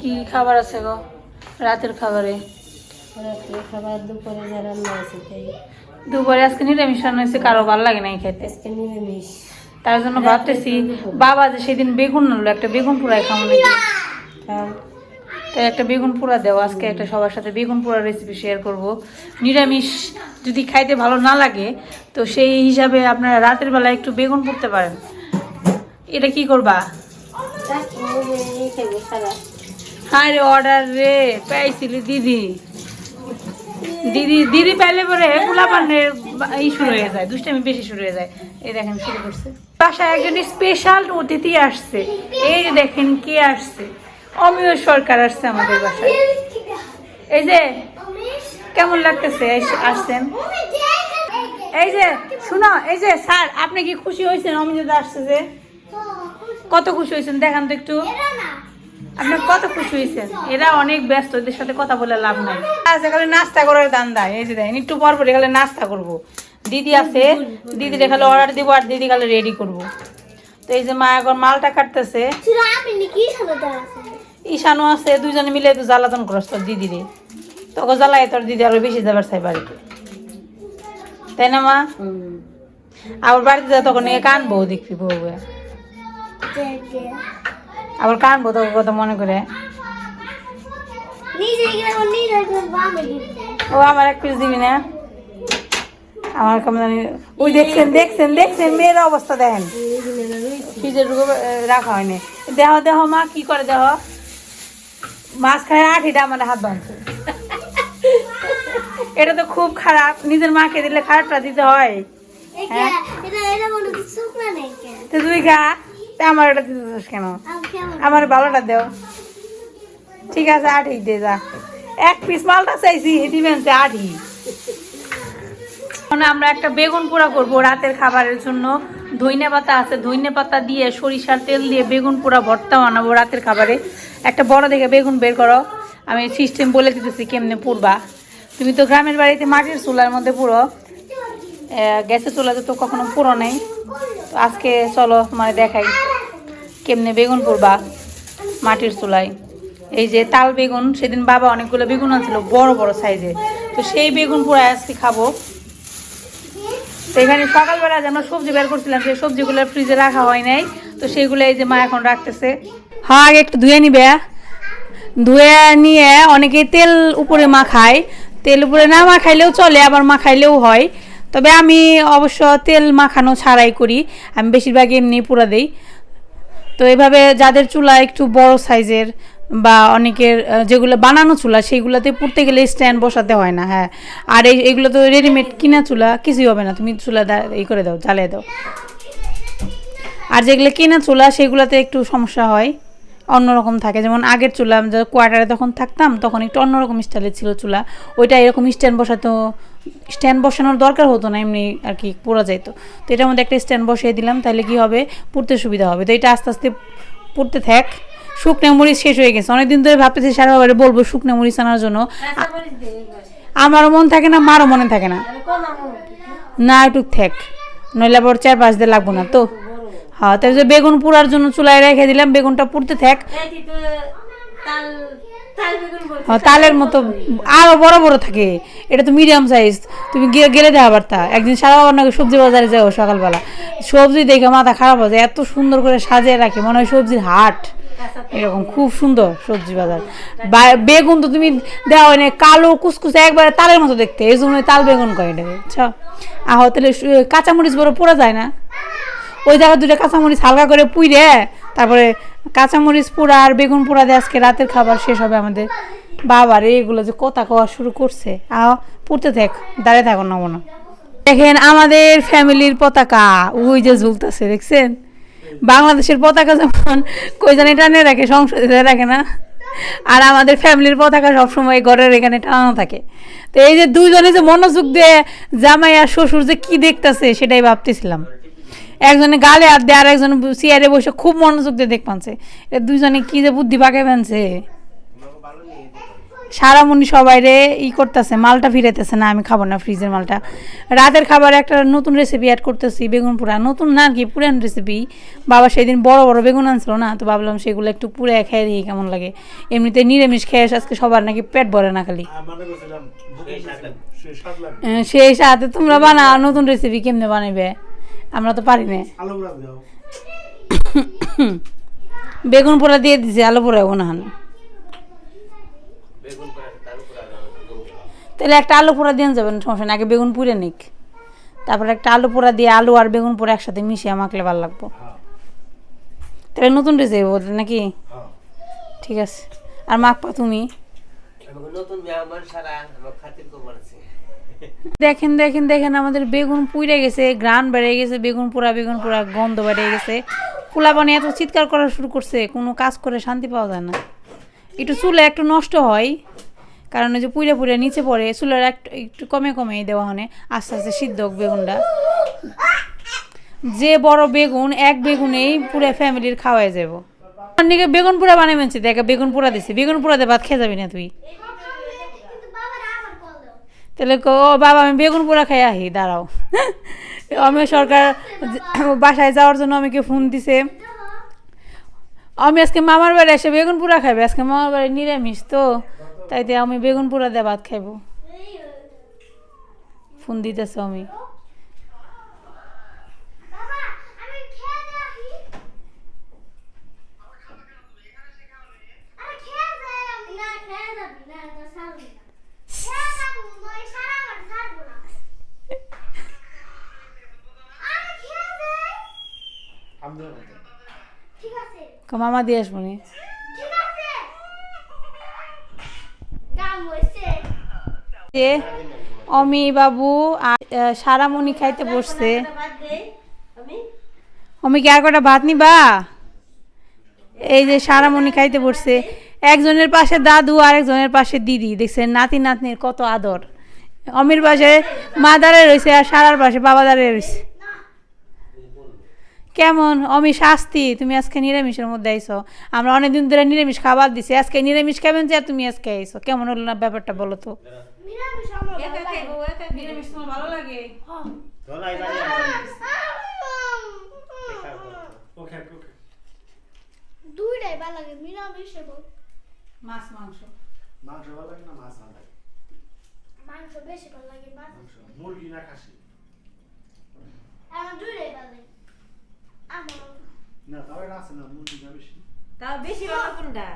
কি খাবার আছে গো? রাতের খাবারে? রাত্রে খাবার দুপুরে যা রান্না আছে তাই। দুপুরে আজকে নিরামিষ রান্না হয়েছে কারও ভালো লাগে নাই খেতে। আজকে নিরামিষ। তার জন্য ভাবতেছি বাবা যে সেদিন বেগুন আনলো একটা বেগুন পোড়ায় খাওয়া নাকি তাই একটা বেগুন পোড়া দেওয়া আজকে একটা সবার সাথে বেগুন পোড়া রেসিপি শেয়ার করব। নিরামিষ যদি খাইতে ভালো না লাগে তো সেই হিসাবে আপনারা রাতের বেলা একটু বেগুন পুড়তে পারেন। এটা কি করবা? রাত্রে এই খাব সারা হায় রে অর্ডার রে পাইছিলি দিদি। দিদি দিদি পাইলে পরে পোলা পানের এই শুরু হয়ে যায়, দুষ্টামি বেশি শুরু হয়ে যায়। এই দেখেন, শুরু করছে। বাসায় একজন স্পেশাল অতিথি আসছে। এই দেখেন কে আসছে। অমিয় সরকার আসছে আমাদের বাসায়। এই যে, কেমন লাগতেছে? আসছেন। এই যে, শুনো, এই যে স্যার, আপনি কি খুশি হয়েছেন? অমিয় আসছে যে। কত খুশি হয়েছেন? দেখান তো একটু। আপনি কত খুশি হয়েছেন? এরা অনেক ব্যস্ত এদের সাথে কথা বলে লাভ নাই। আজ এখানে নাস্তা করার দান দেয় এই যে দেখেন একটু পর পর এখানে নাস্তা করব। দিদি আছে দিদি এখানে অর্ডার দিব আর দিদি খালে রেডি করব। তো এই যে মা এখন মালটা কাটতেছে। ঈশানও আছে? দুজনে মিলে তো জ্বালাতন করস তোর দিদিরে। তোকে জ্বালাই তোর দিদি আরও বেশি যাবার চাই বাড়িতে। তাই না মা? আবার বাড়িতে যা তখন এ কানবো দেখবি বউ। আবার কানবো তোকে কথা মনে করে। ও আমার এক পিস দিবি না? আমার কেমন জানি ওই দেখছেন দেখছেন দেখছেন মেয়ের অবস্থা দেখেন। ফ্রিজের রাখা হয়নি। দেহ দেহ মা কি করে দেহ? মাছ খায় আঠিটা আমার হাত বাঁধছে। এটা তো খুব খারাপ। নিজের মাকে দিলে খারাপটা দিতে হয়। হ্যাঁ? তুই খা। আমার এটা দিতে চাস কেন? আমার ভালোটা দেও। ঠিক আছে আঠি দে, যা। এক পিস মালটা চাইছি দিবেন সে আঠি আমরা একটা বেগুন পোড়া করব রাতের খাবারের জন্য। ধইনে পাতা আছে, ধইনে পাতা দিয়ে সরিষার তেল দিয়ে বেগুন পোড়া ভর্তা বানাবো রাতের খাবারে। একটা বড় দেখে বেগুন বের করো। আমি সিস্টেম বলে দিতেছি কেমনে পুরবা তুমি তো গ্রামের বাড়িতে মাটির চুলার মধ্যে পুরো গ্যাসের চুলাতে তো কখনো পুরো নেই। তো আজকে চলো মানে দেখাই। কেমনে বেগুন পুরবা মাটির চুলায়? এই যে তাল বেগুন, সেদিন বাবা অনেকগুলো বেগুন আনছিল, বড় বড় সাইজে তো সেই বেগুন পুরো আজকে খাব। তো এখানে সকালবেলা আমরা সবজি বের করছিলাম, সেই সবজিগুলো ফ্রিজে রাখা হয় নাই। তো সেইগুলো এই যে মা এখন রাখতেছে। হ্যাঁ আগে একটু ধুয়ে নিবে ধুয়ে নিয়ে অনেকে তেল উপরে মাখায় তেল উপরে না মাখাইলেও চলে, আবার মাখাইলেও হয়। তবে আমি অবশ্য তেল মাখানো ছাড়াই করি। আমি বেশিরভাগ এমনি পুরা দেই। তো এভাবে যাদের চুলা একটু বড় সাইজের বা অনেকের যেগুলো বানানো চুলা, সেইগুলোতে পড়তে গেলে স্ট্যান্ড বসাতে হয় না হ্যাঁ। আর এই, এগুলো তো রেডিমেড কিনা চুলা, কিছুই হবে না। তুমি চুলা এই করে দাও, জ্বালিয়ে দাও। আর যেগুলো কেনা চুলা সেগুলোতে একটু সমস্যা হয়। অন্যরকম থাকে। যেমন আগের চুলা কোয়ার্টারে তখন থাকতাম তখন একটু অন্যরকম স্টাইলের ছিল চুলা। ওইটা এরকম স্ট্যান্ড বসাতো স্ট্যান্ড বসানোর দরকার হতো না এমনি আর কি পোড়া যাইতো। তো এটার মধ্যে একটা স্ট্যান্ড বসিয়ে দিলাম তাহলে কি হবে? পুড়তে সুবিধা হবে। তো এটা আস্তে আস্তে পুড়তে থাক। শুকনো মরিচ শেষ হয়ে গেছে। অনেকদিন ধরে ভাবতেছি সারা বাবারে বলব শুকনো মরিচ আনার জন্য। আমারও মন থাকে না মারও মনে থাকে না। না একটু থাক। নইলে আবার চার পাঁচ দিয়ে লাগবো না তো। হ্যাঁ তাই যে বেগুন পোড়ার জন্য চুলায় রেখে দিলাম বেগুনটা পুড়তে থাক। হ্যাঁ, তালের মতো আরও বড় বড় থাকে। এটা তো মিডিয়াম সাইজ তুমি গিয়ে গেলে দেওয়া পারতা একদিন সারা বাবার নাকি সবজি বাজারে যাও সকালবেলা। সবজি দেখে মাথা খারাপ হয়ে যায়। এত সুন্দর করে সাজিয়ে রাখে। মনে হয় সবজির হাট। এরকম খুব সুন্দর সবজি বাজার। বেগুন তো তুমি দেওয়া হয় না কালো কুচকুচে একবারে তালের মতো দেখতে। এই জন্য তাল বেগুন করে এটাকে। বুঝছ আহ তাহলে কাঁচামরিচ বড় পোড়া যায় না? ওই জায়গায় দুটো কাঁচামরিচ হালকা করে পুইরে তারপরে কাঁচামরিচ পোড়া আর বেগুন পোড়া দিয়ে আজকে রাতের খাবার শেষ হবে আমাদের। বাবার এগুলো যে কথা কওয়া শুরু করছে। আহ পুড়তে থাক, দাঁড়িয়ে থাকো না মনে। দেখেন আমাদের ফ্যামিলির পতাকা ওই যে ঝুলতেছে, দেখছেন? বাংলাদেশের পতাকা যেমন কই জানি টানে রাখে, সংসদে রাখে না। আর আমাদের ফ্যামিলির পতাকা সবসময় ঘরের এখানে টানানো থাকে। তো এই যে দুইজনে যে মনোযোগ দিয়ে জামাই আর শ্বশুর যে কি দেখতেছে সেটাই ভাবতেছিলাম। একজনে গালে হাত দেয় আর একজন চেয়ারে বসে খুব মনোযোগ দিয়ে দেখ পাচ্ছে এটা দুইজনে কি যে বুদ্ধি পাকে বানছে। সারামুনি সবাই রে ই করতেছে মালটা ফিরাইতেছে না আমি খাব না ফ্রিজের মালটা। রাতের খাবারে একটা নতুন রেসিপি অ্যাড করতেছি বেগুন পোড়া। নতুন না আর কি পুরান রেসিপি বাবা সেদিন বড় বড় বেগুন আনছিল না তো ভাবলাম সেগুলো একটু পুড়ে খেয়ে দিই কেমন লাগে। এমনিতে নিরামিষ খেয়ে আজকে সবার নাকি পেট ভরে না খালি। সেই সাথে তোমরা বানাও নতুন রেসিপি কেমনে বানাইবে? আমরা তো পারি না আলু গুঁড়া দাও। বেগুন পোড়া দিয়ে দিছে আলু পোড়া না হান তাহলে একটা আলু পোড়া দিয়ে যাবেন সমস্যা না আগে বেগুন পুড়ে নিক। তারপরে একটা আলু পোড়া দিয়ে আলু আর বেগুন পোড়া একসাথে মিশিয়ে মাখলে ভালো লাগবো। হ্যাঁ। তাহলে নতুন রেসিপি বলতে নাকি? হ্যাঁ। ঠিক আছে। আর মাখপা তুমি? নতুন মেহমান সারা আমার খাতির দেখেন দেখেন দেখেন, আমাদের বেগুন পুড়ে গেছে গ্রান বেড়ে গেছে, বেগুন পোড়া বেগুন পোড়া, গন্ধ বেড়ে গেছে। পোলা পানি এত চিৎকার করা শুরু করছে, কোনো কাজ করে শান্তি পাওয়া যায় না। একটু চুলে একটু নষ্ট হয়, কারণ ওই যে পুড়ে পুড়ে নিচে পড়ে, চুলের একটু একটু কমে কমে দেওয়া হয় আস্তে আস্তে সিদ্ধ হোক বেগুনটা। যে বড় বেগুন, এক বেগুনেই পুরো ফ্যামিলির খাওয়াই যাব। বেগুন পোড়া বানিয়ে মেনছি দেখ বেগুন পোড়া দিছি, বেগুন পোড়াতে ভাত খেয়ে যাবি না তুই। তাহলে ও বাবা আমি বেগুন পোড়া খাই আহি দাঁড়াও। আমি সরকার বাসায় যাওয়ার জন্য আমাকে ফোন দিছে। আমি আজকে মামার বাড়ি এসে বেগুন পোড়া খাইবে আজকে মামার বাড়ি নিরামিষ তো তাই আমি বেগুন পোড়া দিয়ে ভাত খাইব। ফোন দিতেছে আমি দেবো না। ঠিক আছে কো মামা দিয়ে আসব নি যে অমি বাবু আর সারামণি খাইতে বসছে অমি কি আর কটা ভাত নিবা এই যে সারামণি খাইতে বসছে একজনের পাশে দাদু আর একজনের পাশে দিদি দেখছেন নাতি নাতনির কত আদর অমির পাশে মা দাঁড়িয়ে রয়েছে আর সারার পাশে বাবা দাঁড়িয়ে রয়েছে কেমন? অমি শাস্তি তুমি আজকে নিরামিষের মধ্যে আইছো আমরা অনেকদিন ধরে নিরামিষ খাবার দিছি। আজকে নিরামিষ খাবেন যে তুমি আজকে আইছো কেমন হলো না ব্যাপারটা বলো তো? ভালো লাগে। নিরামিষ তোমার ভালো লাগে? চল, আই বাড়ি আই। ওকে ওকে। দুইটাই ভালো লাগে নিরামিষ এবং মাছ মাংস। মাংস ভালো লাগে না মাছ ভালো লাগে? মাংস বেশি ভালো লাগে মাছ মাংস মুরগি না খাসি আমার দুইটাই ভালো লাগে আমার না তাও এটা আছে না মুরগি না বেশি। তাও বেশি ভালো কোনটা?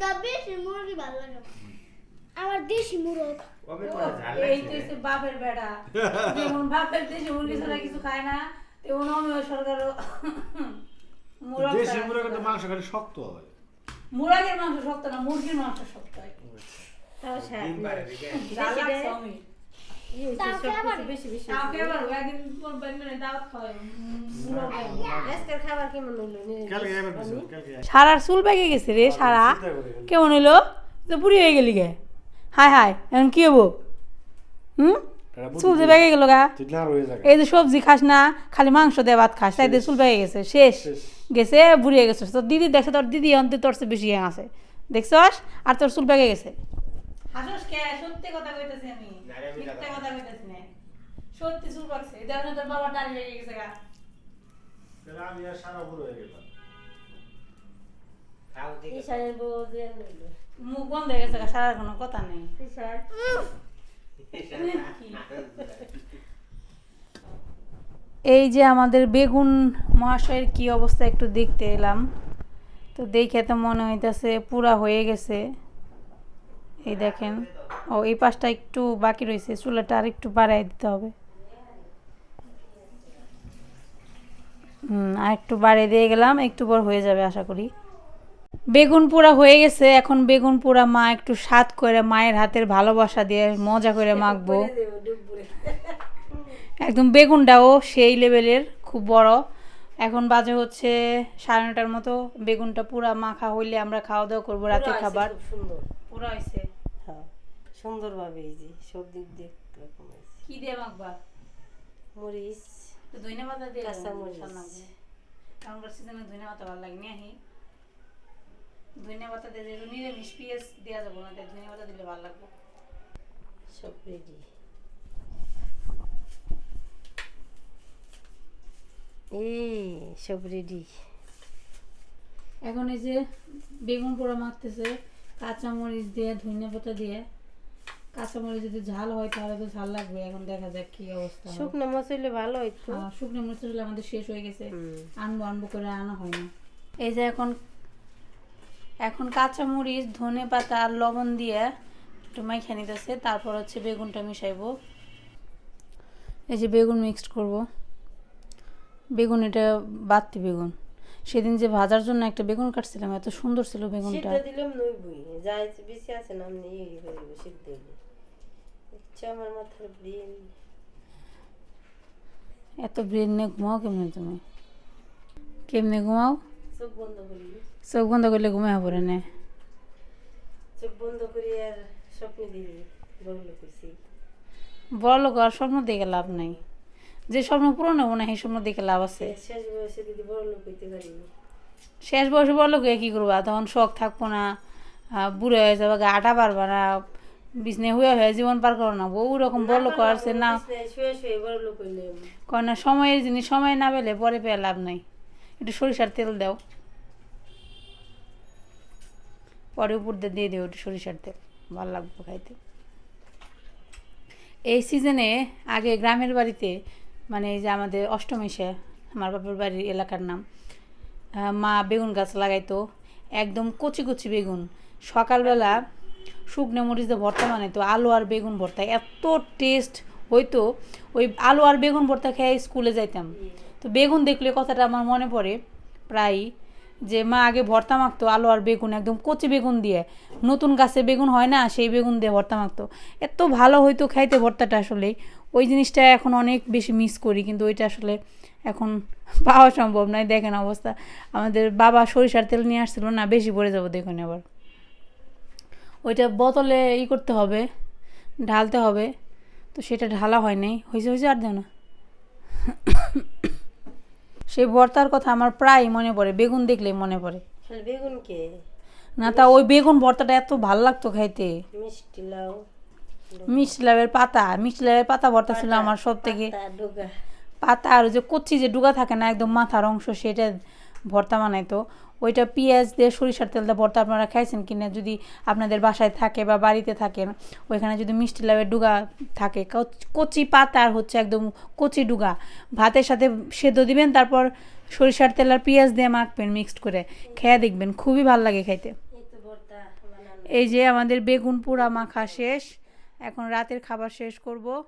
দা বেশি মুরগি ভালো লাগে আমার দেশি মুরগ। কবে করে ঝাল এই তো হচ্ছে বাপের বেড়া। যেমন বাপের দেশে মুরগি ছাড়া কিছু খায় না তেমন অমিয় সরকারও মুরগ দেশি মুরগের তো মাংস খালি শক্ত হয়। মুরগের মাংস শক্ত না মুরগির মাংস শক্ত হয়। তাও স্বাদ সারার চুল পেকে গেছে রে সারা। কেমন হইল? তো বুড়ি হয়ে গেলি গে। হাই হাই এখন কি হব? হুম? চুল যে দিয়ে- পেকে গেল গা। এই যে সবজি খাস না খালি মাংস দিয়ে ভাত খাস তাই দিয়ে চুল পেকে গেছে শেষ। গেছে বুড়িয়ে গেছে। তোর দিদি দেখছে তোর দিদি অন্তে তোর বেশি আছে। দেখছস? আর তোর চুল পেকে গেছে। হাসস কে সত্যি কথা কইতেছি আমি। না রে, আমি মিথ্যা কথা কথা কইতেছি। না। সত্যি চুল পাকছে দেখো তোর বাবা টালি লেগে গেছে গা। তাহলে আমি আর সারা বুড়ো হয়ে গেলাম। খাও দিকে ঈশানের বউ যে হইল মুখ বন্ধ হয়ে গেছে সারার কোনো কথা নেই। এই যে আমাদের বেগুন মহাশয়ের কি অবস্থা একটু দেখতে এলাম। তো দেখে তো মনে হইতেছে পুরা হয়ে গেছে। এই দেখেন। ও এই পাশটা একটু বাকি রয়েছে চুলাটা আর একটু বাড়াই দিতে হবে। হুম আর একটু বাড়িয়ে দিয়ে গেলাম একটু পর হয়ে যাবে আশা করি। বেগুন পোড়া হয়ে গেছে এখন বেগুন পোড়া মা একটু স্বাদ করে মায়ের হাতের ভালোবাসা দিয়ে মজা করে মাখবো। একদম বেগুনটাও সেই লেভেলের খুব বড়। এখন বাজে হচ্ছে সাড়ে নটার মতো বেগুনটা পুরা মাখা হইলে আমরা খাওয়া দাওয়া করব রাতের খাবার। পুরা হয়েছে। হ্যাঁ সুন্দরভাবে এই যে সব দিক দিয়ে এরকম হয়েছে। কি দিয়ে মাখবা? মরিচ তো ধইনা পাতা দিয়ে কাঁচা মরিচ। কারণ এখনকার সিজনে ধইনা পাতা ভালো লাগে নি আহি। ধনিয়া পাতা দিয়ে যেহেতু নিরামিষ পেঁয়াজ দেওয়া যাব না তাই ধনিয়া পাতা দিলে ভালো লাগবে। সব রেডি এই সব রেডি এখন এই যে বেগুন পোড়া মাখতেছে কাঁচামরিচ দিয়ে ধনিয়া পাতা দিয়ে। কাঁচামরিচ যদি ঝাল হয় তাহলে তো ঝাল লাগবে। এখন দেখা যাক কি অবস্থা শুকনো হইলে ভালো আহ, শুকনো মরিচ হলে আমাদের শেষ হয়ে গেছে। আনব আনব করে আনা হয় না। এই যে এখন এখন কাঁচামরিচ ধনে পাতা আর লবণ দিয়ে একটু মাইখা নিতেছে তারপর হচ্ছে বেগুনটা মিশাইবো। এই যে বেগুন মিক্সড করব। বেগুন এটা বাত্তি বেগুন। সেদিন যে ভাজার জন্য একটা বেগুন কাটছিলাম এত সুন্দর ছিল বেগুনটা। দিলাম নইবই। যা আছে বেশি আছে না আমি আমার মাথার ব্রেন এত ব্রেন নিয়ে ঘুমাও কেমনে তুমি? কেমনে ঘুমাও? চোখ বন্ধ করি। চোখ বন্ধ করলে পড়ে না চোখ বন্ধ করি আর স্বপ্ন দিই বড় লোক বড় লোক আর স্বপ্ন দেখে লাভ নাই। যে স্বপ্ন পূরণ হব না সেই স্বপ্ন দেখে লাভ আছে। শেষ বয়সে যদি বড় লোক হইতে পারি। শেষ বয়সে বড় লোক কী করবা? তখন শখ থাকব না বুড়ো হয়ে যাবে গা আটা পারবা না বিছনে হয়ে হয়ে জীবন পার করো না। বউ রকম বড় লোক আসছে না কয় সময়ের জিনিস, সময় না পেলে পরে পেয়ে লাভ নাই। একটু সরিষার তেল দাও। পরে উপর দিয়ে দিয়ে দিও একটু সরিষার তেল। ভালো লাগবে খাইতে। এই সিজনে আগে গ্রামের বাড়িতে মানে এই যে আমাদের অষ্টমেশে আমার বাপের বাড়ির এলাকার নাম মা বেগুন গাছ লাগাইতো। একদম কচি কচি বেগুন। সকালবেলা শুকনো মরিচ দিয়ে ভর্তা বানাইতো আলু আর বেগুন ভর্তা, এত টেস্ট হইতো। ওই আলু আর বেগুন ভর্তা খেয়ে স্কুলে যাইতাম। তো বেগুন দেখলে কথাটা আমার মনে পড়ে প্রায় যে, মা, আগে ভর্তা মাখতো, আলু আর বেগুন, একদম কচি বেগুন দিয়ে। নতুন গাছে বেগুন হয় না, সেই বেগুন দিয়ে ভর্তা মাখতো। এত ভালো হইতো খাইতে ভর্তাটা আসলে ওই জিনিসটা এখন অনেক বেশি মিস করি, কিন্তু ওইটা আসলে এখন পাওয়া সম্ভব নয়। দেখেন অবস্থা। আমাদের বাবা সরিষার তেল নিয়ে আসছিল না, বেশি পড়ে যাব, দেখুন আবার ওইটা বোতলে ই করতে হবে ঢালতে হবে। তো সেটা ঢালা হয় নাই। হয়েছে হয়েছে আর দেও না। সেই ভর্তার কথা আমার প্রায় মনে পড়ে বেগুন দেখলেই মনে পড়ে। বেগুন কে? না তা ওই বেগুন ভর্তাটা এত ভালো লাগতো খাইতে। মিষ্টি লাউ। মিষ্টি লাভের পাতা মিষ্টি লাভের পাতা ভর্তা ছিল আমার সব থেকে পাতা আর ওই যে কচ্ছি যে ডুগা থাকে না একদম মাথার অংশ সেটা ভর্তা বানাইতো। ওইটা পেঁয়াজ দিয়ে সরিষার তেল দিয়ে ভর্তা আপনারা খাইছেন কি না যদি আপনাদের বাসায় থাকে বা বাড়িতে থাকেন, ওইখানে যদি মিষ্টি লাভের ডুগা থাকে, কচ- পাতা আর হচ্ছে একদম কচি ডুগা, ভাতের সাথে সেদ্ধ দিবেন, তারপর সরিষার তেল আর পেঁয়াজ দিয়ে মাখবেন মিক্সড করে, খেয়ে দেখবেন, খুবই ভালো লাগে খাইতে। এই যে আমাদের বেগুন পোড়া মাখা শেষ, এখন রাতের খাবার শেষ করব।